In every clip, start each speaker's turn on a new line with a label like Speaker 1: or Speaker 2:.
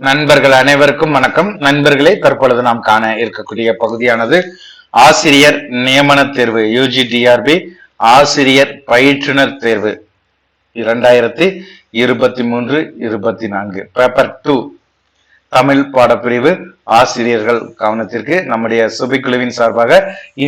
Speaker 1: நண்பர்கள் அனைவருக்கும் வணக்கம். நண்பர்களே தற்பொழுது நாம் காண இருக்கக்கூடிய பகுதியானது ஆசிரியர் நியமன தேர்வு யூஜிடிஆர்பி ஆசிரியர் பயிற்றுனர் தேர்வு. இரண்டாயிரத்தி இருபத்தி மூன்று இருபத்தி நான்கு பேப்பர் டூ தமிழ் பாடப்பிரிவு ஆசிரியர்கள் கவனத்திற்கு நம்முடைய சுபிக்குழுவின் சார்பாக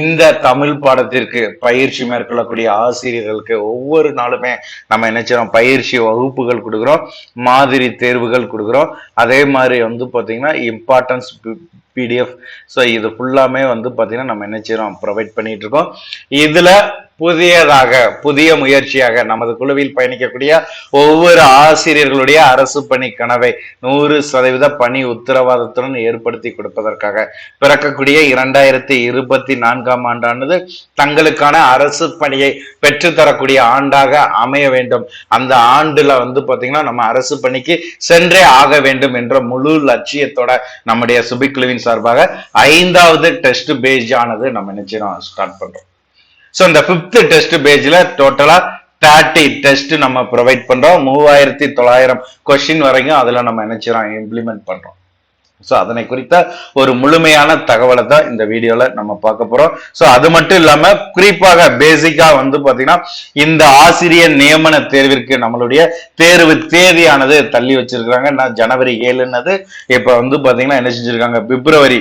Speaker 1: இந்த தமிழ் பாடத்திற்கு பயிற்சி மேற்கொள்ளக்கூடிய ஆசிரியர்களுக்கு ஒவ்வொரு நாளுமே நம்ம என்ன செய்யறோம் பயிற்சி வகுப்புகள் கொடுக்குறோம். மாதிரி தேர்வுகள் கொடுக்குறோம். அதே மாதிரி வந்து பார்த்தீங்கன்னா இம்பார்ட்டன்ஸ் பிடிஎஃப் ஸோ இது ஃபுல்லாமே வந்து பார்த்தீங்கன்னா நம்ம என்ன செய்றோம்? ப்ரொவைட் பண்ணிட்டு இருக்கோம். இதுல புதியதாக புதிய முயற்சியாக நமது குழுவில் பயணிக்கக்கூடிய ஒவ்வொரு ஆசிரியர்களுடைய அரசு பணி கனவை நூறு சதவீத பணி உத்தரவாதத்துடன் ஏற்படுத்தி கொடுப்பதற்காக பிறக்கக்கூடிய இரண்டாயிரத்தி இருபத்தி நான்காம் ஆண்டானது தங்களுக்கான அரசு பணியை பெற்றுத்தரக்கூடிய ஆண்டாக அமைய வேண்டும். அந்த ஆண்டுல வந்து பாத்தீங்கன்னா நம்ம அரசு பணிக்கு சென்றே ஆக வேண்டும் என்ற முழு லட்சியத்தோட நம்முடைய சுபிக்குழுவின் சார்பாக ஐந்தாவது டெஸ்ட் பேஜ் ஆனது நம்ம நினைச்சிடும் ஸ்டார்ட் பண்றோம். ஸோ இந்த பிப்த் டெஸ்ட் பேஜ்ல டோட்டலா தேர்ட்டி டெஸ்ட் நம்ம ப்ரொவைட் பண்றோம். மூவாயிரத்தி தொள்ளாயிரம் கொஸ்டின் வரைக்கும் அதுல நம்ம நினைச்சிரோம் இம்ப்ளிமெண்ட் பண்றோம். ஸோ அதனை குறித்த ஒரு முழுமையான தகவலை தான் இந்த வீடியோவில் நம்ம பார்க்க போறோம். ஸோ அது மட்டும் இல்லாமல் குறிப்பாக பேசிக்காக வந்து பார்த்தீங்கன்னா இந்த ஆசிரியர் நியமன தேர்விற்கு நம்மளுடைய தேர்வு தேதியானது தள்ளி வச்சிருக்கிறாங்க. நான் ஜனவரி ஏழுன்னது இப்போ வந்து பார்த்தீங்கன்னா என்ன செஞ்சிருக்காங்க? பிப்ரவரி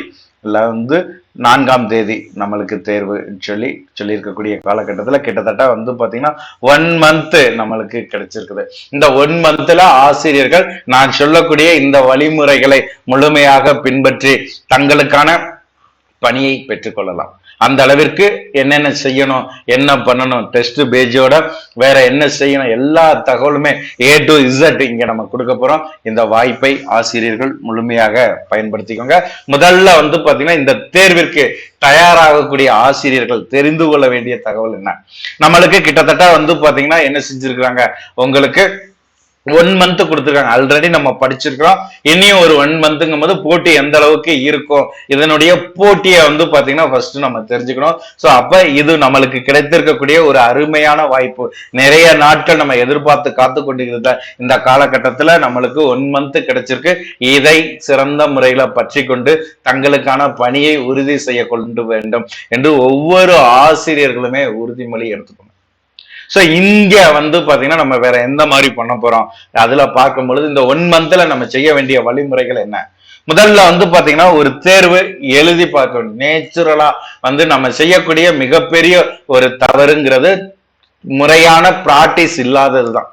Speaker 1: வந்து நான்காம் தேதி நம்மளுக்கு தேர்வு சொல்லி சொல்லியிருக்கக்கூடிய காலகட்டத்தில் கிட்டத்தட்ட வந்து பார்த்தீங்கன்னா ஒன் மந்த்து நம்மளுக்கு கிடைச்சிருக்குது. இந்த ஒன் மந்த்ல ஆசிரியர்கள் நான் சொல்லக்கூடிய இந்த வழிமுறைகளை முழுமையாக பின்பற்றி தங்களுக்கான பணியை பெற்றுக்கொள்ளலாம் அந்த அளவிற்கு என்னென்ன செய்யணும் என்ன பண்ணணும் டெஸ்ட் பேஜோட வேற என்ன செய்யணும் எல்லா தகவலுமே ஏ டு இசட் இங்க நம்ம கொடுக்க போறோம். இந்த வாய்ப்பை ஆசிரியர்கள் முழுமையாக பயன்படுத்திக்கோங்க. முதல்ல வந்து பாத்தீங்கன்னா இந்த தேர்விற்கு தயாராகக்கூடிய ஆசிரியர்கள் தெரிந்து கொள்ள வேண்டிய தகவல் என்ன? நம்மளுக்கு கிட்டத்தட்ட வந்து பாத்தீங்கன்னா என்ன செஞ்சிருக்கிறாங்க? உங்களுக்கு ஒன் மந்த் கொடுத்துருக்காங்க. ஆல்ரெடி நம்ம படிச்சிருக்கிறோம். இனியும் ஒரு ஒன் மந்த்துங்கும் போது போட்டி எந்த அளவுக்கு இருக்கும்? இதனுடைய போட்டியை வந்து பாத்தீங்கன்னா ஃபர்ஸ்ட் நம்ம தெரிஞ்சுக்கணும். ஸோ அப்ப இது நம்மளுக்கு கிடைத்திருக்கக்கூடிய ஒரு அருமையான வாய்ப்பு. நிறைய நாட்கள் நம்ம எதிர்பார்த்து காத்து கொண்டிருந்த இந்த காலகட்டத்தில் நம்மளுக்கு ஒன் மந்த் கிடைச்சிருக்கு. இதை சிறந்த முறையில பற்றி கொண்டு தங்களுக்கான பணியை உறுதி செய்ய கொண்டு வேண்டும் என்று ஒவ்வொரு ஆசிரியர்களுமே உறுதிமொழி எடுத்துக்கணும் ஸோ இங்க வந்து பாத்தீங்கன்னா நம்ம வேற எந்த மாதிரி பண்ண போறோம்? அதுல பார்க்கும் பொழுது இந்த ஒன் மந்த்ல நம்ம செய்ய வேண்டிய வழிமுறைகள் என்ன? முதல்ல வந்து பாத்தீங்கன்னா ஒரு தேர்வு எழுதி பார்க்கணும். நேச்சுரலா வந்து நம்ம செய்யக்கூடிய மிகப்பெரிய ஒரு தவறுங்கிறது முறையான பிராக்டிஸ் இல்லாததுதான்.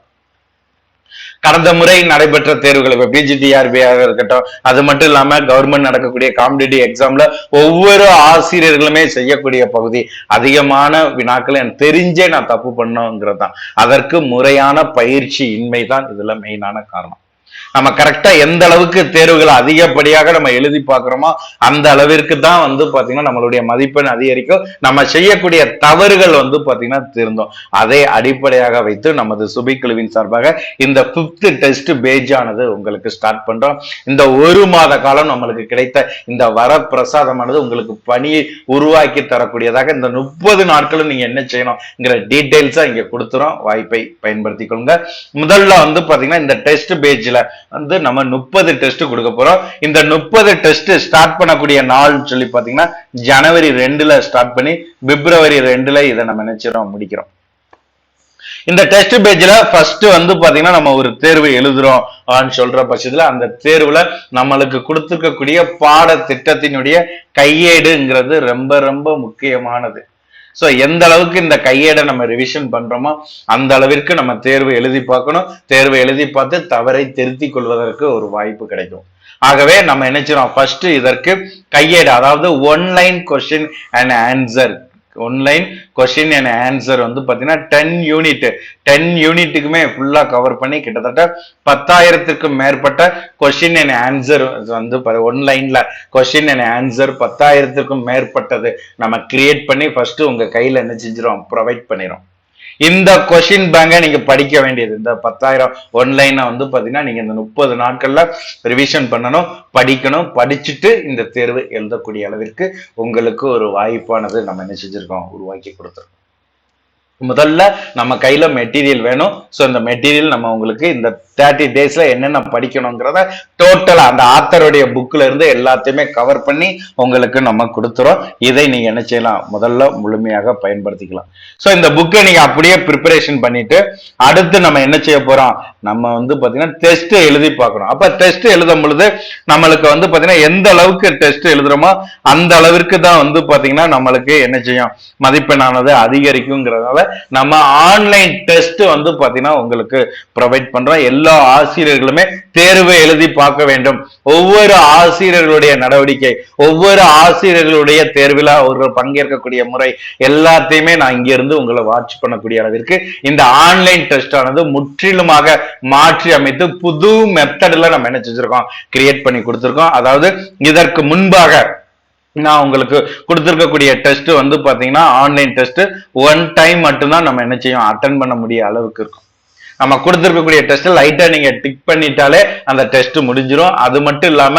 Speaker 1: கடந்த முறை நடைபெற்ற தேர்வுகள் இப்போ பிஜிடிஆர்பியாக இருக்கட்டும் அது மட்டும் இல்லாம கவர்மெண்ட் நடக்கக்கூடிய காம்படிட்டிவ் எக்ஸாம்ல ஒவ்வொரு ஆசிரியர்களுமே செய்யக்கூடிய பகுதி அதிகமான வினாக்களை எனக்கு தெரிஞ்சே நான் தப்பு பண்ணோங்கிறது தான் அதற்கு முறையான பயிற்சி இன்மை தான் இதுல மெயினான காரணம். நம்ம கரெக்டா எந்த அளவுக்கு தேர்வுகளை அதிகப்படியாக நம்ம எழுதி பார்க்கிறோமோ அந்த அளவிற்கு தான் வந்து பாத்தீங்கன்னா நம்மளுடைய மதிப்பெண் அதிகரிக்கும். நம்ம செய்யக்கூடிய தவறுகள் வந்து பாத்தீங்கன்னா திருந்தோம். அதை அடிப்படையாக வைத்து நமது சுபிக்குழுவின் சார்பாக இந்த பிப்த் டெஸ்ட் பேஜ் ஆனது உங்களுக்கு ஸ்டார்ட் பண்றோம். இந்த ஒரு மாத காலம் நம்மளுக்கு கிடைத்த இந்த வர பிரசாதமானது உங்களுக்கு பணியை உருவாக்கி தரக்கூடியதாக இந்த முப்பது நாட்களும் நீங்க என்ன செய்யணும்ங்கிற டீட்டெயில்ஸா இங்க கொடுத்துறோம். வாய்ப்பை பயன்படுத்திக்கொள்ளுங்க. முதல்ல வந்து பாத்தீங்கன்னா இந்த டெஸ்ட் பேஜ்ல வந்து நம்ம முப்பது டெஸ்ட் கொடுக்க போறோம். இந்த முப்பது டெஸ்ட் ஸ்டார்ட் பண்ணக்கூடிய நாள் சொல்லி பாத்தீங்கன்னா ஜனவரி ரெண்டுல ஸ்டார்ட் பண்ணி பிப்ரவரி ரெண்டுல இதை நம்ம நினைச்சிரோம் முடிக்கிறோம். இந்த டெஸ்ட் பேஜ்ல ஃபர்ஸ்ட் வந்து பாத்தீங்கன்னா நம்ம ஒரு தேர்வு எழுதுறோம் சொல்ற பட்சத்துல அந்த தேர்வுல நம்மளுக்கு கொடுத்துருக்கக்கூடிய பாட திட்டத்தினுடைய கையேடுங்கிறது ரொம்ப ரொம்ப முக்கியமானது. ஸோ எந்த அளவுக்கு இந்த கையேடை நம்ம ரிவிஷன் பண்றோமோ அந்த அளவிற்கு நம்ம தேர்வு எழுதி பார்க்கணும். தேர்வு எழுதி பார்த்து தவறை திருத்திக் கொள்வதற்கு ஒரு வாய்ப்பு கிடைக்கும். ஆகவே நம்ம நினைச்சிடும் ஃபர்ஸ்ட் இதற்கு கையேடு அதாவது online question and answer online question and answer வந்து பார்த்தீங்கன்னா டென் யூனிட் டென் யூனிட்டுக்குமே ஃபுல்லாக கவர் பண்ணி கிட்டத்தட்ட பத்தாயிரத்துக்கும் மேற்பட்ட கொஸ்டின் அண்ட் ஆன்சர் வந்து ஒன்லைனில் கொஸ்டின் அண்ட் ஆன்சர் பத்தாயிரத்துக்கும் மேற்பட்டது நம்ம கிரியேட் பண்ணி ஃபஸ்ட்டு உங்கள் கையில் என்ன செஞ்சிடும் ப்ரொவைட் பண்ணிடும் இந்த கொஷின் பேங்கை நீங்க படிக்க வேண்டியது. இந்த பத்தாயிரம் ஒன்லைனை வந்து பாத்தீங்கன்னா நீங்க இந்த முப்பது நாட்கள்ல ரிவிஷன் பண்ணணும் படிக்கணும் படிச்சுட்டு இந்த தேர்வு எழுதக்கூடிய அளவிற்கு உங்களுக்கு ஒரு வாய்ப்பானது நம்ம என்ன செஞ்சிருக்கோம்? உருவாக்கி கொடுத்துருக்கோம். முதல்ல நம்ம கையில மெட்டீரியல் வேணும். ஸோ இந்த மெட்டீரியல் நம்ம உங்களுக்கு இந்த தேர்ட்டி டேஸ்ல என்னென்ன படிக்கணுங்கிறத டோட்டலா அந்த ஆத்தருடைய புக்ல இருந்து எல்லாத்தையுமே கவர் பண்ணி உங்களுக்கு நம்ம கொடுத்துறோம். இதை நீங்க என்ன செய்யலாம்? முதல்ல முழுமையாக பயன்படுத்திக்கலாம். ஸோ இந்த புக்கை நீங்க அப்படியே ப்ரிப்பரேஷன் பண்ணிட்டு அடுத்து நம்ம என்ன செய்ய போறோம்? நம்ம வந்து பாத்தீங்கன்னா டெஸ்ட் எழுதி பார்க்கணும். அப்ப டெஸ்ட் எழுதும் பொழுது நம்மளுக்கு வந்து பாத்தீங்கன்னா எந்த அளவுக்கு டெஸ்ட் எழுதுறோமோ அந்த அளவிற்கு தான் வந்து பாத்தீங்கன்னா நம்மளுக்கு என்ன செய்யும்? மதிப்பெண்ணானது அதிகரிக்குங்கிறதால நம்ம ஆன்லைன் டெஸ்ட் வந்து பாத்தீங்கன்னா உங்களுக்கு ப்ரொவைட் பண்றோம். எல்லா ஆசிரியர்களுமே தேர்வை எழுதி பார்க்க வேண்டும். ஒவ்வொரு ஆசிரியர்களுடைய நடவடிக்கை ஒவ்வொரு ஆசிரியர்களுடைய தேர்வில் அவர்கள் பங்கேற்கக்கூடிய முறை எல்லாத்தையுமே நான் இங்கிருந்து உங்களை வாட்ச் பண்ணக்கூடிய அளவிற்கு இந்த ஆன்லைன் டெஸ்ட் ஆனது முற்றிலுமாக மாற்றி அமைத்து புது மெத்தட்ல நம்ம என்ன செஞ்சிருக்கோம்? கிரியேட் பண்ணி கொடுத்துருக்கோம். அதாவது இதற்கு முன்பாக நான் உங்களுக்கு கொடுத்துருக்கக்கூடிய டெஸ்ட் வந்து பார்த்தீங்கன்னா ஆன்லைன் டெஸ்ட் ஒன் டைம் மட்டும்தான் நம்ம என்ன செய்யும் அட்டன் பண்ண முடிய அளவுக்கு இருக்கும். நம்ம கொடுத்துருக்கக்கூடிய டெஸ்ட் லைட்டா நீங்க டிக் பண்ணிட்டாலே அந்த டெஸ்ட் முடிஞ்சிடும் அது மட்டும் இல்லாம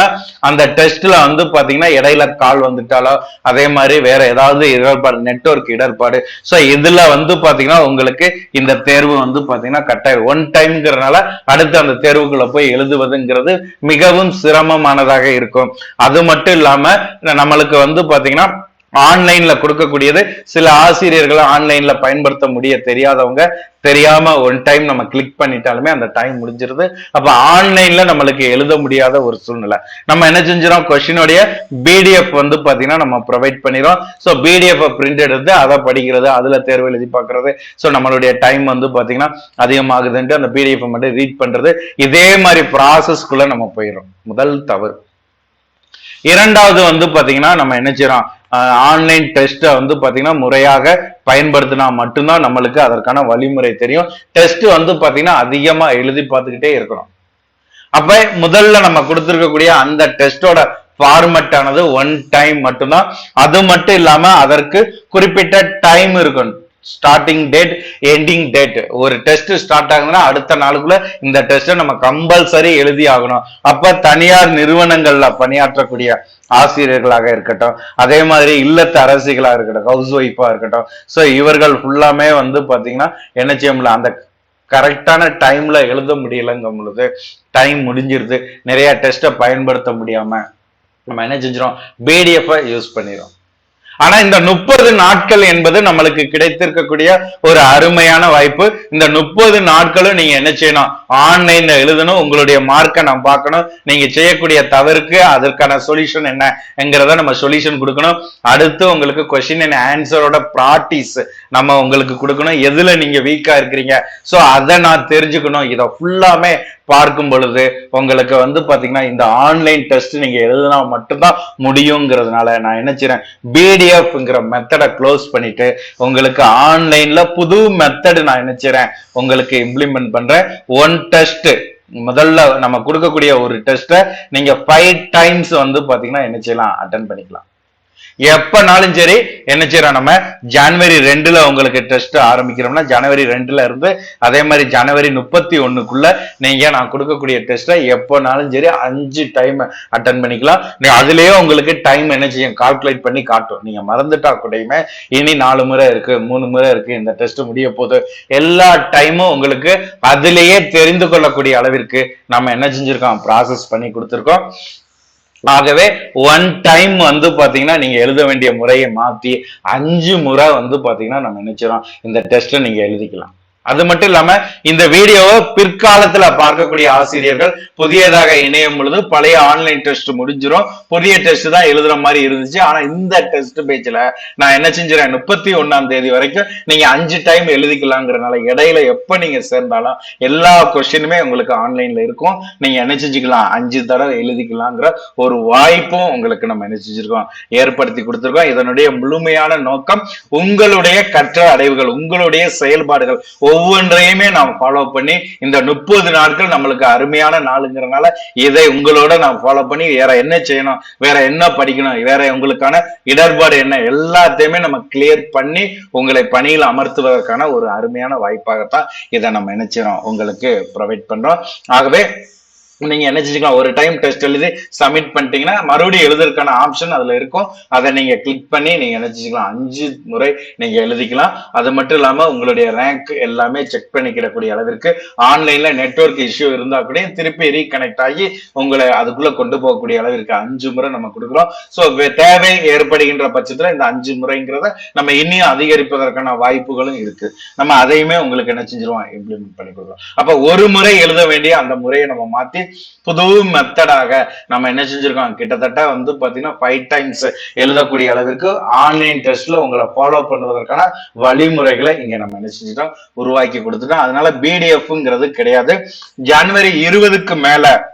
Speaker 1: அந்த டெஸ்ட்ல வந்து பாத்தீங்கன்னா இடையில கால் வந்துட்டாலோ அதே மாதிரி வேற ஏதாவது இடர்பாடு நெட்வொர்க் இடர்பாடு. ஸோ இதுல வந்து பாத்தீங்கன்னா உங்களுக்கு இந்த தேர்வு வந்து பாத்தீங்கன்னா கட்டாயம் ஒன் டைம்ங்கிறதுனால அடுத்து அந்த தேர்வுக்குள்ள போய் எழுதுவதுங்கிறது மிகவும் சிரமமானதாக இருக்கும். அது மட்டும் இல்லாம நம்மளுக்கு வந்து பாத்தீங்கன்னா ஆன்லைன்ல கொடுக்கக்கூடியது. சில ஆசிரியர்கள் ஆன்லைன்ல பயன்படுத்த முடிய தெரியாதவங்க தெரியாம ஒன் டைம் நம்ம கிளிக் பண்ணிட்டாலுமே அந்த டைம் முடிஞ்சிருது. அப்ப ஆன்லைன்ல நம்மளுக்கு எழுத முடியாத ஒரு சூழ்நிலை. நம்ம என்ன செஞ்சிடோம் கொஸ்டினுடைய பிடிஎஃப் வந்து பாத்தீங்கன்னா நம்ம ப்ரொவைட் பண்ணிடுறோம் ஸோ பிடிஎஃப் பிரிண்ட் எடுத்து அதை படிக்கிறது அதுல தேர்வு எழுதி பார்க்கறது ஸோ நம்மளுடைய டைம் வந்து பாத்தீங்கன்னா அதிகமாகுதுன்ட்டு அந்த பிடிஎஃப் மட்டும் ரீட் பண்றது. இதே மாதிரி ப்ராசஸ்க்குள்ள நம்ம போயிடும் முதல் தவறு. இரண்டாவது வந்து பாத்தீங்கன்னா நம்ம என்ன செய்யறோம்? ஆன்லைன் டெஸ்ட்டை வந்து பாத்தீங்கன்னா முறையாக பயன்படுத்தினா மட்டும்தான் நம்மளுக்கு அதற்கான வழிமுறை தெரியும். டெஸ்ட் வந்து பாத்தீங்கன்னா அதிகமா எழுதி பார்த்துக்கிட்டே இருக்கணும். அப்ப முதல்ல நம்ம கொடுத்துருக்கக்கூடிய அந்த டெஸ்டோட ஃபார்மட் ஆனது ஒன் டைம் மட்டும்தான். அது மட்டும் இல்லாம அதற்கு குறிப்பிட்ட டைம் இருக்கணும். ஸ்டார்டிங் டேட் எண்டிங் டேட் ஒரு டெஸ்ட் ஸ்டார்ட் ஆகுதுன்னா அடுத்த நாளுக்குள்ள இந்த டெஸ்ட்டை நம்ம கம்பல்சரி எழுதி ஆகணும் அப்ப தனியார் நிறுவனங்கள்ல பணியாற்றக்கூடிய ஆசிரியர்களாக இருக்கட்டும் அதே மாதிரி இல்லத்து அரசிகளாக இருக்கட்டும் ஹவுஸ் ஒய்ஃபா இருக்கட்டும். ஸோ இவர்கள் ஃபுல்லாமே வந்து பாத்தீங்கன்னா என்ன செய்ய முடியல அந்த கரெக்டான டைம்ல எழுத முடியலங்கும் பொழுது டைம் முடிஞ்சிருது. நிறைய டெஸ்ட்டை பயன்படுத்த முடியாம நம்ம என்ன செஞ்சிடும் பிடிஎஃப் யூஸ் பண்ணிடும் ஆனா இந்த முப்பது நாட்கள் என்பது நம்மளுக்கு கிடைத்திருக்கக்கூடிய ஒரு அருமையான வாய்ப்பு. இந்த முப்பது நாட்களும் நீங்க என்ன செய்யணும்? ஆன்லைன்ல எழுதணும். உங்களுடைய மார்க்கை நான் பார்க்கணும். நீங்க செய்யக்கூடிய தவறுக்கு அதற்கான சொல்யூஷன் என்னங்கிறத நம்ம சொல்யூஷன் கொடுக்கணும். அடுத்து உங்களுக்கு கொஸ்டின் அண்ட் ஆன்சரோட ப்ராக்டிஸ் நம்ம உங்களுக்கு கொடுக்கணும். எதுல நீங்க வீக்கா இருக்கிறீங்க? சோ அதை நான் தெரிஞ்சுக்கணும். இதை ஃபுல்லாமே பார்க்கும் பொழுது உங்களுக்கு வந்து பாத்தீங்கன்னா இந்த ஆன்லைன் டெஸ்ட் நீங்க எழுதினா மட்டும்தான் முடியுங்கிறதுனால நான் என்ன செய்யறேன் பிடிஎஃப்ங்கிற மெத்தடை க்ளோஸ் பண்ணிட்டு உங்களுக்கு ஆன்லைன்ல புது மெத்தடு நான் என்ன செய்யறேன் உங்களுக்கு இம்ப்ளிமெண்ட் பண்றேன். ஒன் டெஸ்ட் முதல்ல நம்ம கொடுக்கக்கூடிய ஒரு டெஸ்ட்டை நீங்க ஃபைவ் டைம்ஸ் வந்து பாத்தீங்கன்னா என்ன செய்யலாம்? அட்டன் பண்ணிக்கலாம். எப்பனாலும் சரி என்ன செய்யறோம் நம்ம? ஜனவரி ரெண்டுல உங்களுக்கு டெஸ்ட் ஆரம்பிக்கிறோம்னா ஜனவரி ரெண்டுல இருந்து அதே மாதிரி ஜனவரி முப்பத்தி ஒண்ணுக்குள்ள நீங்க நான் கொடுக்கக்கூடிய டெஸ்ட்டை எப்போனாலும் சரி அஞ்சு டைம் அட்டன் பண்ணிக்கலாம். நீ அதுலயே உங்களுக்கு டைம் என்ன செய்யும்? கால்குலேட் பண்ணி காட்டும். நீங்க மறந்துட்டா கூடயுமே இனி நாலு முறை இருக்கு மூணு முறை இருக்கு இந்த டெஸ்ட் முடிய போது எல்லா டைமும் உங்களுக்கு அதுலயே தெரிந்து கொள்ளக்கூடிய அளவிற்கு நம்ம என்ன செஞ்சிருக்கோம்? ப்ராசஸ் பண்ணி கொடுத்துருக்கோம். ஆகவே ஒன் டைம் வந்து பாத்தீங்கன்னா நீங்க எழுத வேண்டிய முறையை மாத்தி அஞ்சு முறை வந்து பாத்தீங்கன்னா நம்ம நினைச்சிடும் இந்த டெஸ்ட்டை நீங்க எழுதிக்கலாம். அது மட்டும் இல்லாம இந்த வீடியோவை பிற்காலத்துல பார்க்கக்கூடிய ஆசிரியர்கள் புதியதாக இணையும் பொழுது பழைய ஆன்லைன் டெஸ்ட் முடிஞ்சிரும். புதிய டெஸ்ட் தான் எழுதுற மாதிரி இருந்துச்சு. ஆனா இந்த டெஸ்ட் பேஜ்ல நான் என்ன செஞ்சிடறேன் முப்பத்தி ஒன்னாம் தேதி வரைக்கும் நீங்க அஞ்சு டைம் எழுதிக்கலாங்கிறனால இடையில எப்ப நீங்க சேர்ந்தாலும் எல்லா கொஸ்டினுமே உங்களுக்கு ஆன்லைன்ல இருக்கும். நீங்க என்ன செஞ்சுக்கலாம்? அஞ்சு தடவை எழுதிக்கலாங்கிற ஒரு வாய்ப்பும் உங்களுக்கு நம்ம என்ன செஞ்சிருக்கோம்? ஏற்படுத்தி கொடுத்துருக்கோம். இதனுடைய முழுமையான நோக்கம் உங்களுடைய கற்ற அடைவுகள் உங்களுடைய செயல்பாடுகள். ஒவ்வொன்றையுமே நாம் ஃபாலோ பண்ணி இந்த முப்பது நாட்கள் நம்மளுக்கு அருமையான நாளுங்கிறனால இதை உங்களோட நான் ஃபாலோ பண்ணி வேற என்ன செய்யணும் வேற என்ன படிக்கணும் வேற உங்களுக்கான இடர்பாடு என்ன எல்லாத்தையுமே நம்ம கிளியர் பண்ணி உங்களை பணியில் அமர்த்துவதற்கான ஒரு அருமையான வாய்ப்பாகத்தான் இதை நம்ம நினைச்சிடும் உங்களுக்கு ப்ரொவைட் பண்றோம். ஆகவே நீங்க என்ன செஞ்சுக்கலாம்? ஒரு டைம் டெஸ்ட் எழுதி சப்மிட் பண்ணிட்டீங்கன்னா மறுபடியும் எழுதுறதுக்கான ஆப்ஷன் அதுல இருக்கும். அதை நீங்க கிளிக் பண்ணி நீங்க என்ன செஞ்சுக்கலாம்? அஞ்சு முறை நீங்க எழுதிக்கலாம். அது மட்டும் இல்லாம உங்களுடைய ரேங்க் எல்லாமே செக் பண்ணிக்கிடக்கூடிய அளவிற்கு ஆன்லைன்ல நெட்வொர்க் இஷ்யூ இருந்தா கூட திருப்பி ரீகனெக்ட் ஆகி உங்களை அதுக்குள்ள கொண்டு போகக்கூடிய அளவிற்கு அஞ்சு முறை நம்ம கொடுக்குறோம். சோ தேவை ஏற்படுகின்ற பட்சத்துல இந்த அஞ்சு முறைங்கிறத நம்ம இன்னும் அதிகரிப்பதற்கான வாய்ப்புகளும் இருக்கு. நம்ம அதையுமே உங்களுக்கு என்ன செஞ்சிருவோம்? இம்ப்ளிமெண்ட் பண்ணி கொடுக்குறோம். அப்ப ஒரு முறை எழுத வேண்டிய அந்த முறையை நம்ம மாத்தி புது மெத்தடாக நம்ம என்ன செஞ்சிருக்கோம்? கிட்டத்தட்ட வந்து பாத்தீங்கன்னா ஃபைவ் டைம்ஸ் எழுதக்கூடிய அளவிற்கு ஆன்லைன் டெஸ்ட்ல உங்களை ஃபாலோ பண்ணுவதற்கான வழிமுறைகளை இங்க நம்ம என்ன செஞ்சிட்டோம்? உருவாக்கி கொடுத்துட்டோம். அதனால பிடிஎஃப்ங்கிறது கிடையாது. ஜனவரி இருபதுக்கு மேல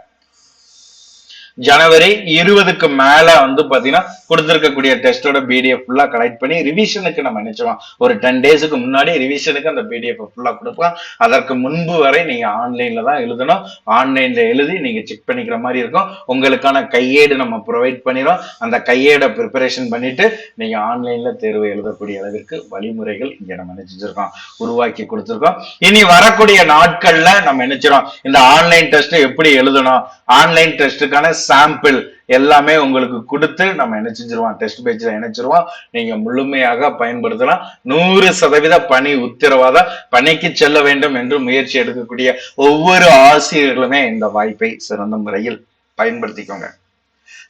Speaker 1: ஜனவரி இருபதுக்கு மேல வந்து பாத்தீங்கன்னா கொடுத்திருக்கக்கூடிய டெஸ்டோட பிடிஎஃப் ஃபுல்லா கலெக்ட் பண்ணி ரிவிஷனுக்கு நம்ம நினைச்சோம்? ஒரு டென் டேஸ்க்கு முன்னாடி ரிவிஷனுக்கு அந்த பிடிஎஃப் ஃபுல்லா கொடுப்போம் அதற்கு முன்பு வரை நீங்க ஆன்லைன்ல தான் எழுதணும். ஆன்லைன்ல எழுதி நீங்க செக் பண்ணிக்கிற மாதிரி இருக்கும். உங்களுக்கான கையேடு நம்ம ப்ரொவைட் பண்ணிடும் அந்த கையேடை ப்ரிப்பரேஷன் பண்ணிட்டு நீங்க ஆன்லைன்ல தேர்வு எழுதக்கூடிய அளவிற்கு வழிமுறைகள் இங்க நம்ம நினைச்சிருக்கோம். உருவாக்கி கொடுத்துருக்கோம். இனி வரக்கூடிய நாட்கள்ல நம்ம நினைச்சிரோம் இந்த ஆன்லைன் டெஸ்ட் எப்படி எழுதணும்? ஆன்லைன் டெஸ்ட்டுக்கான சாம்பிள் எல்லாமே உங்களுக்கு கொடுத்து நம்ம என்ன செஞ்சிருவோம்? டெஸ்ட் பேஜ்ல இணைச்சிருவோம் நீங்க முழுமையாக பயன்படுத்தலாம். நூறு சதவீத பணி உத்தரவாத பணிக்கு செல்ல வேண்டும் என்று முயற்சி எடுக்கக்கூடிய ஒவ்வொரு ஆசிரியர்களுமே இந்த வாய்ப்பை சிறந்த முறையில் பயன்படுத்திக்கோங்க.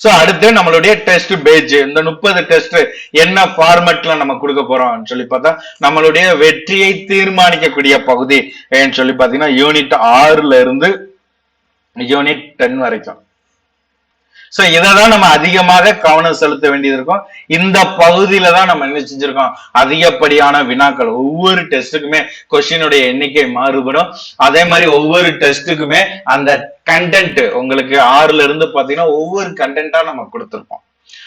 Speaker 1: சோ அடுத்து நம்மளுடைய டெஸ்ட் பேஜ் இந்த முப்பது டெஸ்ட் என்ன ஃபார்மட்ல நம்ம கொடுக்க போறோம்னு சொல்லி பார்த்தா நம்மளுடைய வெற்றியை தீர்மானிக்கக்கூடிய பகுதி. சொல்லி பாத்தீங்கன்னா யூனிட் ஆறுல இருந்து யூனிட் டென் வரைக்கும். சோ இதை தான் நம்ம அதிகமாக கவனம் செலுத்த வேண்டியது இருக்கும். இந்த பகுதியில தான் நம்ம என்ன செஞ்சிருக்கோம்? அதிகப்படியான வினாக்கள் ஒவ்வொரு டெஸ்ட்டுக்குமே கொஸ்டினுடைய எண்ணிக்கை மாறுபடும். அதே மாதிரி ஒவ்வொரு டெஸ்ட்டுக்குமே அந்த கண்டென்ட் உங்களுக்கு ஆறுல இருந்து பாத்தீங்கன்னா ஒவ்வொரு கண்டென்ட்டா நம்ம கொடுத்துருப்போம்.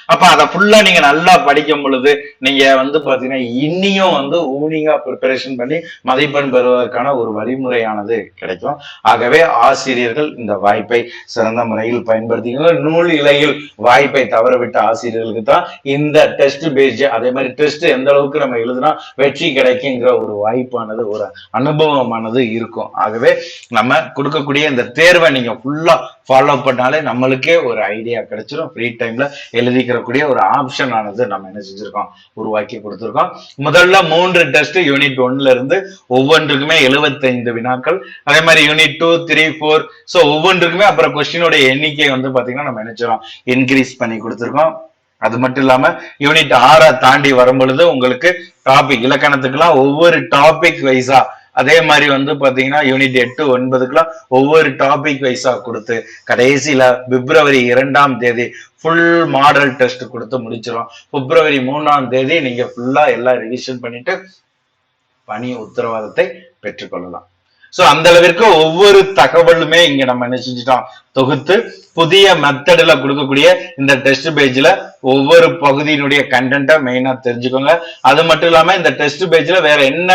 Speaker 1: அப்ப அதை ஃபுல்லா நீங்க நல்லா படிக்கும் பொழுது நீங்க வந்து பாத்தீங்கன்னா இன்னியும் வந்து ஊனிங்கா ப்ரிப்பரேஷன் பண்ணி மதிப்பெண் பெறுவதற்கான ஒரு வழிமுறையானது கிடைக்கும். ஆகவே ஆசிரியர்கள் இந்த வாய்ப்பை சிறந்த முறையில் பயன்படுத்திக்கணும் நூல் இலையில் வாய்ப்பை தவறவிட்ட ஆசிரியர்களுக்கு தான் இந்த டெஸ்ட் பேஜ் அதே மாதிரி டெஸ்ட் எந்த அளவுக்கு நம்ம எழுதுனா வெற்றி கிடைக்குங்கிற ஒரு வாய்ப்பானது ஒரு அனுபவமானது இருக்கும். ஆகவே நம்ம கொடுக்கக்கூடிய இந்த தேர்வை நீங்க ஃபுல்லா ஃபாலோ பண்ணாலே நம்மளுக்கே ஒரு ஐடியா கிடைச்சிடும் ஃப்ரீ டைம்ல எழுதிக்கிறக்கூடிய ஒரு ஆப்ஷன் ஆனது நம்ம என்ன செஞ்சிருக்கோம்? உருவாக்கி கொடுத்துருக்கோம். முதல்ல மூன்று டெஸ்ட் யூனிட் ஒன்ல இருந்து ஒவ்வொன்றுக்குமே 75 வினாக்கள். அதே மாதிரி unit two three four so ஒவ்வொன்றுக்குமே அப்புறம் கொஸ்டினோட எண்ணிக்கை வந்து பாத்தீங்கன்னா நம்ம நினைச்சிடும் இன்க்ரீஸ் பண்ணி கொடுத்துருக்கோம். அது மட்டும் இல்லாம யூனிட் ஆறா தாண்டி வரும் பொழுது உங்களுக்கு டாபிக் இலக்கணத்துக்கெல்லாம் ஒவ்வொரு டாபிக் வைஸா அதே மாதிரி வந்து பாத்தீங்கன்னா யூனிட் எட்டு ஒன்பதுக்குலாம் ஒவ்வொரு டாபிக் வைஸா கொடுத்து கடைசியில பிப்ரவரி இரண்டாம் தேதி ஃபுல் மாடல் டெஸ்ட் கொடுத்து முடிச்சிடும் பிப்ரவரி மூணாம் தேதி நீங்க ஃபுல்லா எல்லாம் ரிவிஷன் பண்ணிட்டு பணி உத்தரவாதத்தை பெற்றுக்கொள்ளலாம் சோ அந்த அளவிற்கு ஒவ்வொரு தகவலுமே இங்க நம்ம என்ன செஞ்சுட்டோம்? தொகுத்து புதிய மெத்தடில் கொடுக்கக்கூடிய இந்த டெஸ்ட் பேஜ்ல ஒவ்வொரு பகுதியினுடைய கண்டென்ட்டை மெயினா தெரிஞ்சுக்கோங்க. அது மட்டும் இல்லாம இந்த டெஸ்ட் பேஜ்ல வேற என்ன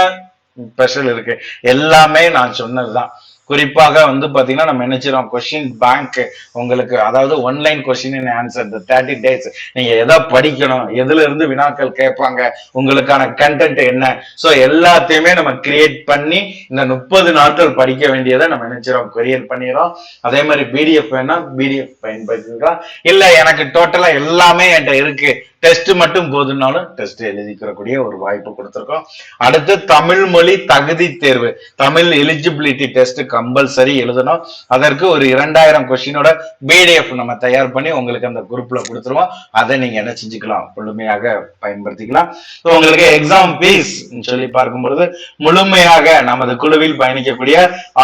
Speaker 1: ஸ்பெஷல் இருக்கு. எல்லாமே நான் சொன்னதுதான். குறிப்பாக வந்து பாத்தீங்கன்னா நம்ம நினைச்சிடும் கொஸ்டின் பேங்க் உங்களுக்கு அதாவது ஒன்லைன் கொஸ்டின் ஆன்சர் இந்த தேர்ட்டி டேஸ் நீங்க எதை படிக்கணும்? எதுல இருந்து வினாக்கள் கேட்பாங்க? உங்களுக்கான கண்டென்ட் என்ன? சோ எல்லாத்தையுமே நம்ம கிரியேட் பண்ணி இந்த முப்பது நாட்கள் படிக்க வேண்டியதை நம்ம நினைச்சிடும் கொரியர் பண்ணிடுறோம். அதே மாதிரி பிடிஎஃப் வேணா பிடிஎஃப் பயன்படுத்திக்கலாம். இல்ல எனக்கு டோட்டலா எல்லாமே என்கிட்ட இருக்கு. டெஸ்ட் மட்டும் போதுனாலும் டெஸ்ட் எழுதிக்கிறக்கூடிய ஒரு வாய்ப்பு கொடுத்துருக்கோம். அடுத்து தமிழ் மொழி தகுதி தேர்வு. தமிழ் எலிஜிபிலிட்டி டெஸ்ட் கம்பல்சரி எழுதணும். அதற்கு ஒரு இரண்டாயிரம் கொஸ்டினோட பிடிஎஃப் நம்ம தயார் பண்ணி உங்களுக்கு அந்த குரூப்ல கொடுத்துருவோம். அதை நீங்க என்ன செஞ்சுக்கலாம்? முழுமையாக பயன்படுத்திக்கலாம். உங்களுக்கு எக்ஸாம் ஃபீஸ் சொல்லி பார்க்கும் பொழுது முழுமையாக நமது குழுவில் பயணிக்கக்கூடிய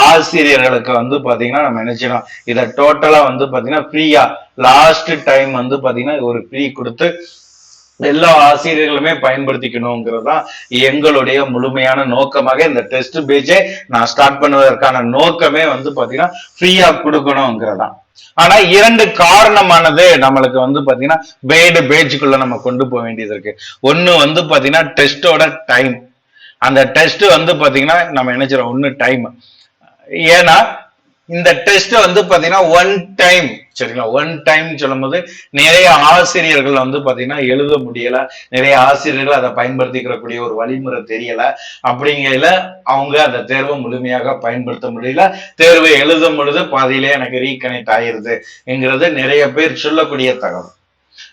Speaker 1: ஆசிரியர்களுக்கு வந்து பாத்தீங்கன்னா நம்ம என்ன செய்யணும்? இதை டோட்டலா வந்து பாத்தீங்கன்னா ஃப்ரீயா லாஸ்ட் டைம் வந்து பாத்தீங்கன்னா ஒரு ஃப்ரீ கொடுத்து எல்லா ஆசிரியர்களுமே பயன்படுத்திக்கணுங்கிறது தான் எங்களுடைய முழுமையான நோக்கமாக இந்த டெஸ்ட் பேஜே நான் ஸ்டார்ட் பண்ணுவதற்கான நோக்கமே வந்து பாத்தீங்கன்னா ஃப்ரீயா கொடுக்கணுங்கிறதான் ஆனா இரண்டு காரணமானது நம்மளுக்கு வந்து பாத்தீங்கன்னா பேடு பேஜுக்குள்ள நம்ம கொண்டு போக வேண்டியது இருக்கு. ஒண்ணு வந்து பாத்தீங்கன்னா டெஸ்டோட டைம் அந்த டெஸ்ட் வந்து பாத்தீங்கன்னா நம்ம என்ன செய்றோம் ஒண்ணு டைம் ஏன்னா இந்த டெஸ்ட் வந்து பாத்தீங்கன்னா ஒன் டைம் சரிங்களா? ஒன் டைம் சொல்லும்போது நிறைய ஆசிரியர்கள் வந்து பாத்தீங்கன்னா எழுத முடியல. நிறைய ஆசிரியர்கள் அதை பயன்படுத்திக்கிறக்கூடிய ஒரு வழிமுறை தெரியல. அப்படிங்கையில அவங்க அந்த தேர்வை முழுமையாக பயன்படுத்த முடியல. தேர்வை எழுதும் பொழுது பாதியிலே எனக்கு ரீகனெக்ட் ஆயிருதுங்கிறது நிறைய பேர் சொல்லக்கூடிய தகவல்.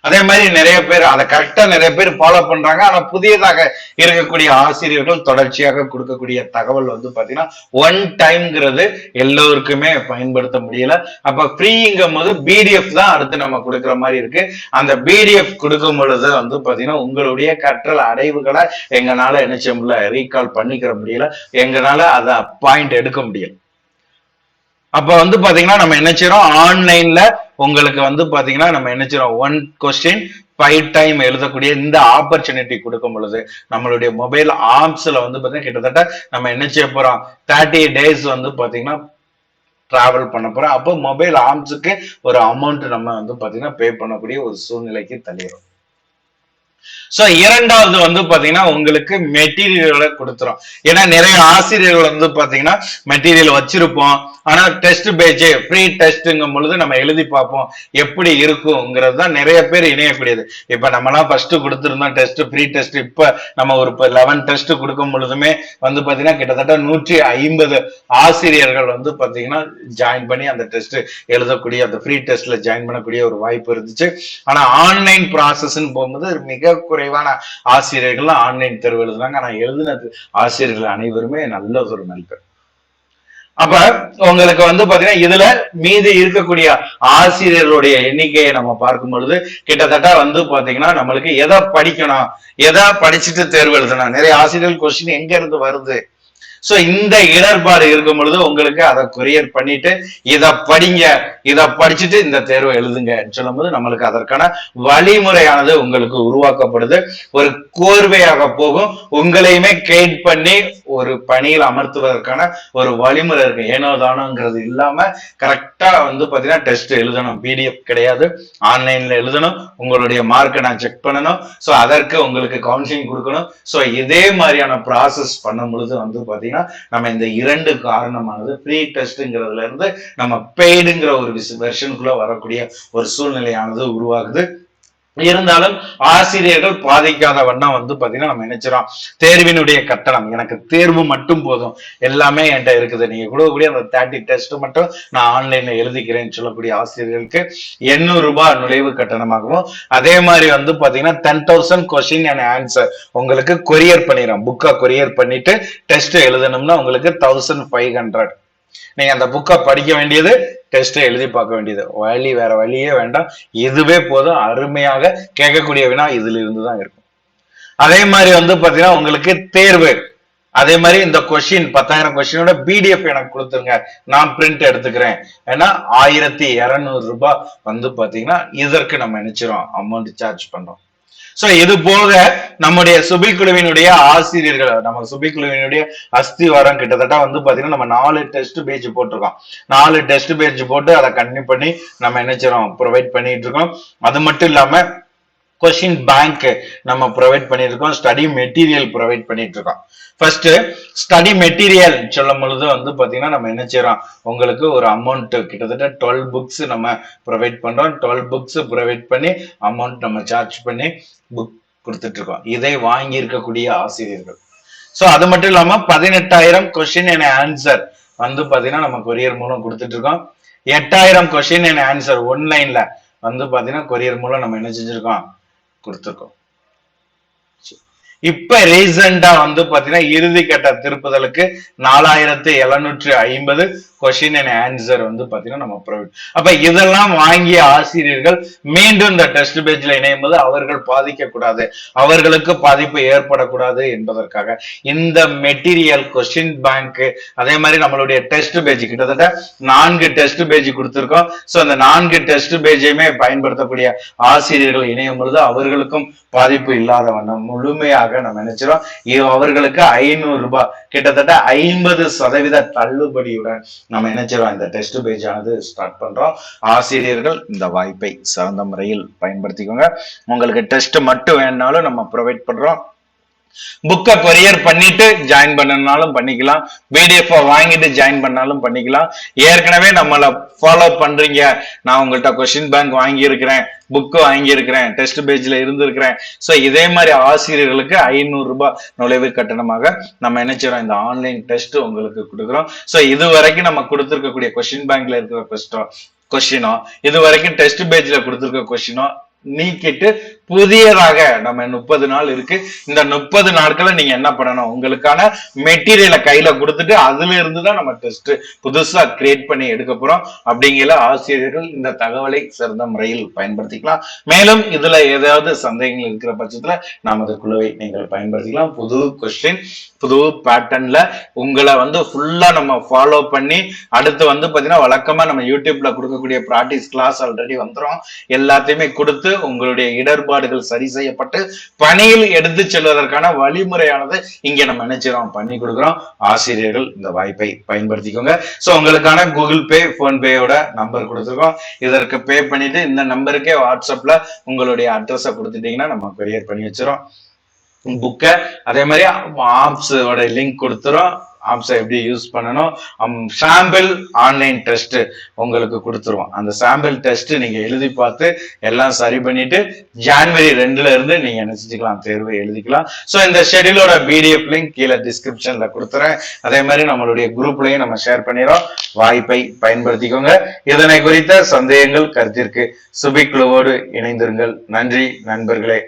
Speaker 1: அதே மாதிரி நிறைய பேர் அதை கரெக்டா நிறைய பேர் ஃபாலோ பண்றாங்க. ஆனா புதியதாக இருக்கக்கூடிய ஆசிரியர்கள் தொடர்ச்சியாக கொடுக்கக்கூடிய தகவல் வந்து பாத்தீங்கன்னா ஒன் டைம்ங்கிறது எல்லோருக்குமே பயன்படுத்த முடியல. அப்ப ஃப்ரீங்கும் போது பிடிஎஃப் தான் அடுத்து நம்ம கொடுக்குற மாதிரி இருக்கு. அந்த பிடிஎஃப் கொடுக்கும் பொழுது வந்து பாத்தீங்கன்னா உங்களுடைய கற்றல் அடைவுகளை எங்களால என்ன செய்ய முடியல ரீகால் பண்ணிக்கிற முடியல. எங்களால அதை பாயிண்ட் எடுக்க முடியல. அப்ப வந்து பாத்தீங்கன்னா நம்ம என்ன செய்யறோம் ஆன்லைன்ல உங்களுக்கு வந்து பாத்தீங்கன்னா நம்ம என்ன செய்யறோம் ஒன் கொஸ்டின் ஃபைவ் டைம் எழுதக்கூடிய இந்த ஆப்பர்ச்சுனிட்டி கொடுக்கும் பொழுது நம்மளுடைய மொபைல் ஆப்ஸ்ல வந்து பாத்தீங்கன்னா கிட்டத்தட்ட நம்ம என்ன செய்ய போறோம்? தேர்ட்டி டேஸ் வந்து பாத்தீங்கன்னா டிராவல் பண்ண போறோம். அப்போ மொபைல் ஆர்ம்ஸுக்கு ஒரு அமௌண்ட் நம்ம வந்து பாத்தீங்கன்னா பே பண்ணக்கூடிய ஒரு சூழ்நிலைக்கு தள்ளிடும் சோ இரண்டாவது வந்து பாத்தீங்கன்னா உங்களுக்கு மெட்டீரியலை கொடுத்துரும். ஏன்னா நிறைய ஆசிரியர்கள் வந்து பாத்தீங்கன்னா மெட்டீரியல் வச்சிருப்போம். ஆனா டெஸ்ட் பேஜ் ஃப்ரீ டெஸ்ட்ங்கும் பொழுது நம்ம எழுதி பார்ப்போம். எப்படி இருக்குங்கிறது தான் நிறைய பேர் இணையக்கூடியது. இப்ப நம்மலாம் ஃபர்ஸ்ட் கொடுத்துருந்தோம் டெஸ்ட் ஃப்ரீ டெஸ்ட் இப்ப நம்ம ஒரு லெவன் டெஸ்ட் கொடுக்கும் பொழுதுமே வந்து பாத்தீங்கன்னா கிட்டத்தட்ட நூற்றி ஐம்பது ஆசிரியர்கள் வந்து பாத்தீங்கன்னா ஜாயின் பண்ணி அந்த டெஸ்ட் எழுதக்கூடிய அந்த ஃப்ரீ டெஸ்ட்ல ஜாயின் பண்ணக்கூடிய ஒரு வாய்ப்பு இருந்துச்சு. ஆனா ஆன்லைன் ப்ராசஸ்ன்னு போகும்போது மிக குறைவான ஆசிரியர்கள் ஆன்லைன் தேர்வு எழுதுனாங்க ஆனா எழுதினது ஆசிரியர்கள் அனைவருமே நல்ல ஒரு மதிப்பெண் அப்ப உங்களுக்கு வந்து பாத்தீங்கன்னா இதுல மீதி இருக்கக்கூடிய ஆசிரியர்களுடைய எண்ணிக்கையை நம்ம பார்க்கும் பொழுது கிட்டத்தட்ட வந்து பாத்தீங்கன்னா நம்மளுக்கு எதை படிக்கணும் எதை படிச்சுட்டு தேர்வு எழுதணும்? நிறைய ஆசிரியர்கள் கொஸ்டின் எங்க இருந்து வருது? சோ இந்த இடர்பாடு இருக்கும் பொழுது உங்களுக்கு அதை கொரியர் பண்ணிட்டு இத படிங்க இத படிச்சுட்டு இந்த தேர்வை எழுதுங்க சொல்லும் போது நம்மளுக்கு அதற்கான வழிமுறையானது உங்களுக்கு உருவாக்கப்படுது. ஒரு கோர்வையாக போகும். உங்களையுமே கைட் பண்ணி ஒரு பணியில் அமர்த்துவதற்கான ஒரு வழிமுறை இருக்கு. ஏனோ தானோங்கிறது இல்லாம கரெக்டா வந்து பாத்தீங்கன்னா டெஸ்ட் எழுதணும். பிடிஎஃப் கிடையாது. ஆன்லைன்ல எழுதணும். உங்களுடைய மார்க்கை நான் செக் பண்ணணும். ஸோ அதற்கு உங்களுக்கு கவுன்சிலிங் கொடுக்கணும். ஸோ இதே மாதிரியான ப்ராசஸ் பண்ணும் பொழுது வந்து பாத்தீங்கன்னா நம்ம இந்த இரண்டு காரணமானது ப்ரீ டெஸ்ட்ங்கிறதுல இருந்து நம்ம பெய்டுங்கிற ஒரு வெர்ஷனுக்குள்ள வரக்கூடிய ஒரு சூழ்நிலையானது உருவாகுது. இருந்தாலும் ஆசிரியர்கள் பாதிக்காத வண்ணம் வந்து பாத்தீங்கன்னா நம்ம நினைச்சிரோம் தேர்வினுடைய கட்டணம் எனக்கு தேர்வு மட்டும் போதும். எல்லாமே என்கிட்ட இருக்குது. நீங்க கொடுக்கக்கூடிய அந்த தேர்ட்டி டெஸ்ட் மட்டும் நான் ஆன்லைன்ல எழுதிக்கிறேன்னு சொல்லக்கூடிய ஆசிரியர்களுக்கு எண்ணூறு ரூபாய் நுழைவு கட்டணமாகவும் அதே மாதிரி வந்து பாத்தீங்கன்னா ten thousand question and answer உங்களுக்கு கொரியர் பண்ணிடுறோம். புக்கை கொரியர் பண்ணிட்டு டெஸ்ட் எழுதணும்னா உங்களுக்கு தௌசண்ட் ஃபைவ் ஹண்ட்ரட் நீங்க அந்த புக்கை படிக்க வேண்டியது டெஸ்ட்டை எழுதி பார்க்க வேண்டியது. வழி வேற வழியே வேண்டாம். இதுவே போதும். அருமையாக கேட்கக்கூடிய வினா இதுல இருந்து தான் இருக்கும். அதே மாதிரி வந்து பாத்தீங்கன்னா உங்களுக்கு தேர்வு. அதே மாதிரி இந்த கொஷின் பத்தாயிரம் கொஸ்டினோட பிடிஎஃப் எனக்கு கொடுத்துருங்க. நான் பிரிண்ட் எடுத்துக்கிறேன். ஏன்னா ஆயிரத்தி இருநூறு ரூபாய் வந்து பாத்தீங்கன்னா இதற்கு நம்ம நினைச்சிரும் அமௌண்ட் சார்ஜ் பண்றோம். சோ இது போக நம்முடைய சுபி குழுவினுடைய ஆசிரியர்கள் நம்ம சுபி குழுவினுடைய அஸ்திவாரம் கிட்டத்தட்ட வந்து பாத்தீங்கன்னா நம்ம நாலு டெஸ்ட் பேஜ் போட்டிருக்கோம். நாலு டெஸ்ட் பேஜ் போட்டு அதை கண்டினியூ பண்ணி நம்ம என்ன செய்யறோம்? ப்ரொவைட் பண்ணிட்டு இருக்கோம். அது மட்டும் இல்லாம கொஸ்டின் பேங்க் நம்ம ப்ரொவைட் பண்ணியிருக்கோம் ஸ்டடி மெட்டீரியல் ப்ரொவைட் பண்ணிட்டு இருக்கோம் ஃபர்ஸ்ட் ஸ்டடி மெட்டீரியல் சொல்லும் பொழுது வந்து பாத்தீங்கன்னா நம்ம என்ன செய்யறோம் உங்களுக்கு ஒரு அமௌண்ட் கிட்டத்தட்ட டுவெல் புக்ஸ் நம்ம ப்ரொவைட் பண்றோம். டுவெல் புக்ஸ் ப்ரொவைட் பண்ணி அமௌண்ட் நம்ம சார்ஜ் பண்ணி புக் கொடுத்துட்டு இருக்கோம் இதை வாங்கி இருக்கக்கூடிய ஆசிரியர்கள். சோ அது மட்டும் இல்லாம பதினெட்டாயிரம் கொஸ்டின் என ஆன்சர் வந்து பாத்தீங்கன்னா நம்ம கொரியர் மூலம் கொடுத்துட்டு இருக்கோம் எட்டாயிரம் கொஸ்டின் என் ஆன்சர் ஒன்லைன்ல வந்து பாத்தீங்கன்னா கொரியர் மூலம் நம்ம என்ன செஞ்சிருக்கோம்? கொடுத்துருக்கோம் இப்ப ரீசெண்டா வந்து பாத்தீங்கன்னா இறுதி கட்ட திருப்புதலுக்கு நாலாயிரத்தி எழுநூற்றி ஐம்பது கொஸ்டின் அண்ட் ஆன்சர் வந்து பாத்தீங்கன்னா நம்ம ப்ரொவைட் அப்ப இதெல்லாம் வாங்கிய ஆசிரியர்கள் மீண்டும் இந்த டெஸ்ட் பேஜ்ல இணையும் போது அவர்கள் பாதிக்க கூடாது. அவர்களுக்கு பாதிப்பு ஏற்படக்கூடாது என்பதற்காக இந்த மெட்டீரியல் கொஸ்டின் பேங்க் அதே மாதிரி நம்மளுடைய டெஸ்ட் பேஜ் கிட்டத்தட்ட நான்கு டெஸ்ட் பேஜ் கொடுத்திருக்கோம். சோ அந்த நான்கு டெஸ்ட் பேஜையுமே பயன்படுத்தக்கூடிய ஆசிரியர்கள் இணையும் பொழுது அவர்களுக்கும் பாதிப்பு இல்லாத வண்ணம் முழுமையாக நம்ம நினைச்சிடும் அவர்களுக்கு ஐநூறு ரூபாய். கிட்டத்தட்ட ஐம்பது சதவீத தள்ளுபடியுடன் நம்ம நினைச்சிடும் இந்த டெஸ்ட் பேஜ் ஆனது ஸ்டார்ட் பண்றோம். ஆசிரியர்கள் இந்த வாய்ப்பை சிறந்த முறையில் பயன்படுத்திக்கோங்க. உங்களுக்கு டெஸ்ட் மட்டும் வேணுனாலும் நம்ம ப்ரொவைட் பண்றோம். புக்கை கொரியர் பண்ணிட்டு ஜாயின் பண்ணனாலும் பண்ணிக்கலாம். பிடிஎஃப் வாங்கிட்டு ஜாயின் பண்ணாலும் பண்ணிக்கலாம். ஏற்கனவே நம்மளை ஃபாலோ பண்றீங்க. நான் உங்கள்கிட்ட கொஸ்டின் பேங்க் வாங்கியிருக்கிறேன். புக்கு வாங்கியிருக்கிறேன். டெஸ்ட் பேஜ்ல இருந்திருக்கிறேன். ஸோ இதே மாதிரி ஆசிரியர்களுக்கு ஐநூறு ரூபாய் நுழைவு கட்டணமாக நம்ம என்ன செய்றோம்? இந்த ஆன்லைன் டெஸ்ட் உங்களுக்கு கொடுக்குறோம். ஸோ இது வரைக்கும் நம்ம கொடுத்துருக்கக்கூடிய கொஸ்டின் பேங்க்ல இருக்கிற கொஸ்டோ கொஸ்டினோ இது வரைக்கும் டெஸ்ட் பேஜ்ல கொடுத்துருக்க கொஸ்டினோ நீக்கிட்டு புதியதாக நம்ம முப்பது நாள் இருக்கு. இந்த முப்பது நாட்களை நீங்க என்ன பண்ணணும்? உங்களுக்கான மெட்டீரியலை கையில கொடுத்துட்டு அதுல இருந்து தான் நம்ம டெஸ்ட் புதுசா கிரியேட் பண்ணி எடுக்க போறோம். அப்படிங்கிற ஆசிரியர்கள் இந்த தகவலை சிறந்த முறையில் பயன்படுத்திக்கலாம். மேலும் இதுல ஏதாவது சந்தேகங்கள் இருக்கிற பட்சத்துல நமது குழுவை நீங்கள் பயன்படுத்திக்கலாம். புது கொஸ்டின் புது பேட்டர்ன்ல உங்களை வந்து ஃபுல்லா நம்ம ஃபாலோ பண்ணி அடுத்து வந்து பாத்தீங்கன்னா வழக்கமா நம்ம யூடியூப்ல கொடுக்கக்கூடிய ப்ராக்டிஸ் கிளாஸ் ஆல்ரெடி வந்துரும். எல்லாத்தையுமே கொடுத்து உங்களுடைய குறைபாடுகள் சரி செய்யப்பட்டு பணியில் எடுத்து செல்வதற்கான வழிமுறையானது இங்க நம்ம நினைச்சிரோம் பண்ணி கொடுக்குறோம். ஆசிரியர்கள் இந்த வாய்ப்பை பயன்படுத்திக்கோங்க. ஸோ உங்களுக்கான கூகுள் பே ஃபோன்பேயோட நம்பர் கொடுத்துருக்கோம். இதற்கு பே பண்ணிட்டு இந்த நம்பருக்கே வாட்ஸ்அப்ல உங்களுடைய அட்ரஸை கொடுத்துட்டீங்கன்னா நம்ம கொரியர் பண்ணி வச்சிடும் புக்கை அதே மாதிரி ஆப்ஸோட லிங்க் கொடுத்துரும் ஆப்ஸை எப்படி யூஸ் பண்ணணும்? சாம்பிள் ஆன்லைன் டெஸ்ட் உங்களுக்கு கொடுத்துருவோம். அந்த சாம்பிள் டெஸ்ட் நீங்க எழுதி பார்த்து எல்லாம் சரி பண்ணிட்டு ஜான்வரி ரெண்டுல இருந்து நீங்க நினைச்சுக்கலாம் செஞ்சுக்கலாம் தேர்வை எழுதிக்கலாம். ஸோ இந்த ஷெடியூலோட பிடிஎஃப் லிங்க் கீழே டிஸ்கிரிப்ஷன்ல கொடுத்துறேன். அதே மாதிரி நம்மளுடைய குரூப்லயும் நம்ம ஷேர் பண்ணிடுறோம். வாய்ப்பை பயன்படுத்திக்கோங்க. இதனை குறித்த சந்தேகங்கள் கருத்திற்கு சுபிக்குழுவோடு இணைந்திருங்கள். நன்றி நண்பர்களே.